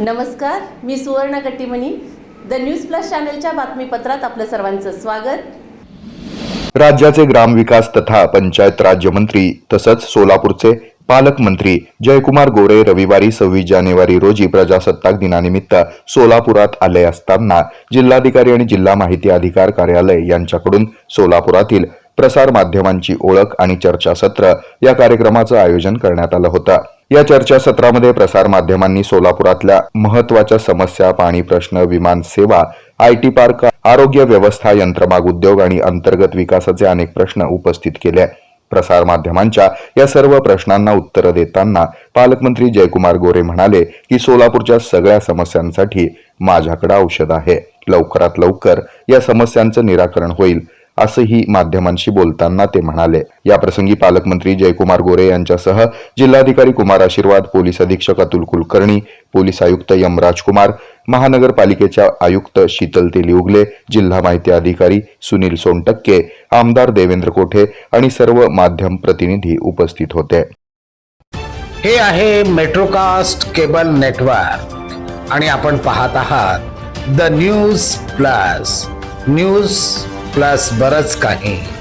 नमस्कार मी सुवर्ण Kattimani. The news plus चॅनलच्या बातमीपत्रात आपलं सर्वांचं स्वागत. राज्याचे ग्रामविकास तथा पंचायत राज्यमंत्री तसंच सोलापूरचे पालकमंत्री जयकुमार गोरे रविवारी सव्वीस जानेवारी रोजी प्रजासत्ताक दिनानिमित्त सोलापुरात आले असताना जिल्हाधिकारी आणि जिल्हा माहिती अधिकार कार्यालय यांच्याकडून सोलापुरातील प्रसार माध्यमांची ओळख आणि चर्चासत्र या कार्यक्रमाचं आयोजन करण्यात आलं होतं. या चर्चासत्रामध्ये प्रसार माध्यमांनी सोलापुरातल्या महत्त्वाच्या समस्या पाणी प्रश्न विमान सेवा आय टी पार्क आरोग्य व्यवस्था यंत्रमाग उद्योग आणि अंतर्गत विकासाचे अनेक प्रश्न उपस्थित केले प्रसार माध्यमांच्या या सर्व प्रश्नांना उत्तरं देताना पालकमंत्री जयकुमार गोरे म्हणाले की सोलापूरच्या सगळ्या समस्यांसाठी माझ्याकडे औषध आहे. लवकरात लवकर या समस्यांचं निराकरण होईल. असंही माध्यमांशी बोलताना ते म्हणाले. याप्रसंगी पालकमंत्री जयकुमार गोरे यांच्यासह जिल्हाधिकारी कुमार आशीर्वाद पोलीस अधीक्षक अतुल कुलकर्णी पोलीस आयुक्त यम राजकुमार महानगरपालिकेच्या आयुक्त शीतल तेलिउगले जिल्हा माहिती अधिकारी सुनील सोनटक्के आमदार देवेंद्र कोठे आणि सर्व माध्यम प्रतिनिधी उपस्थित होते. हे आहे मेट्रोकास्ट केबल नेटवर्क आणि आपण पाहत आहात the News Plus News Plus बरंच काही.